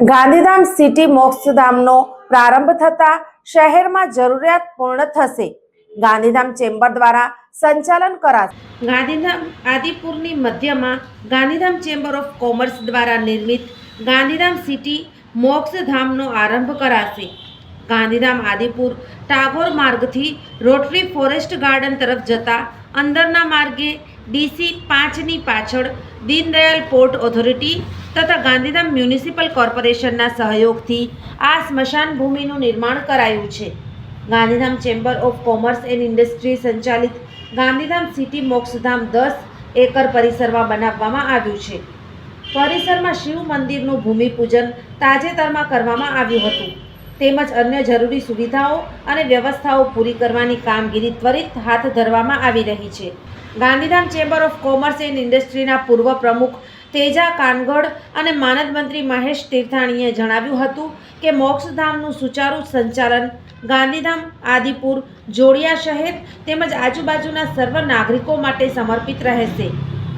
Gandhidham city મોક્ષધામનો પ્રારંભ થતા શહેરમાં જરૂરિયાત પૂર્ણ થશે. ગાંધીધામ ચેમ્બર દ્વારા સંચાલન કરાશે. ગાંધીધામ આદિપુરની મધ્યમાં ગાંધીધામ ચેમ્બર ઓફ કોમર્સ દ્વારા નિર્મિત ગાંધીધામ સિટી મોક્ષધામનો આરંભ કરાશે. ગાંધીધામ આદિપુર ટાગોર માર્ગથી રોટરી ફોરેસ્ટ ગાર્ડન તરફ જતા અંદરના માર્ગે ડીસી પાંચની પાછળ દીનદયાલ પોર્ટ ઓથોરિટી તથા ગાંધીધામ મ્યુનિસિપલ કોર્પોરેશનના સહયોગથી આ સ્મશાન ભૂમિનું નિર્માણ કરાયું છે. Gandhidham chamber of commerce and industry સંચાલિત ગાંધીધામ સિટી મોક્ષધામ દસ એકર પરિસરમાં બનાવવામાં આવ્યું છે. પરિસરમાં શિવ મંદિરનું ભૂમિપૂજન તાજેતરમાં કરવામાં આવ્યું હતું. તેમજ અન્ય જરૂરી સુવિધાઓ અને વ્યવસ્થાઓ પૂરી કરવાની કામગીરી ત્વરિત હાથ ધરવામાં આવી રહી છે. Gandhidham chamber of commerce and ઇન્ડસ્ટ્રીના પૂર્વ પ્રમુખ તેજા કાનગડ અને માનદ મંત્રી મહેશ તીર્થાણીએ જણાવ્યું હતું કે મોક્ષધામનું સુચારુ સંચાલન ગાંધીધામ, આદિપુર, જોડિયા શહેર તેમજ આજુબાજુના સર્વ નાગરિકો માટે સમર્પિત રહેશે.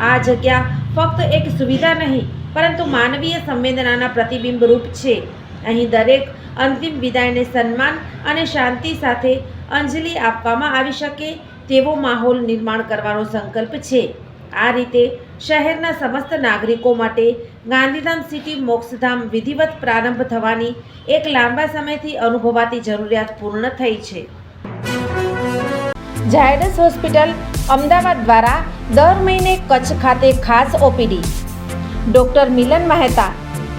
આ જગ્યા ફક્ત એક સુવિધા નહીં, પરંતુ માનવીય સંવેદનાના પ્રતિબિંબ રૂપ છે. અહીં દરેક અંતિમ વિદાયને સન્માન અને શાંતિ સાથે અંજલિ આપવામાં આવી શકે તેવો માહોલ નિર્માણ કરવાનો સંકલ્પ છે. આ રીતે શહેરના સમસ્ત નાગરિકો માટે ગાંધીધામ સિટી મોક્ષધામ વિધિવત પ્રારંભ થવાની એક લાંબા સમયથી અનુભવાતી જરૂરિયાત પૂર્ણ થઈ છે. ઝાયડસ હોસ્પિટલ અમદાવાદ દ્વારા દર મહિને કચ્છ ખાતે ખાસ OPD. Doctor Milan Mehta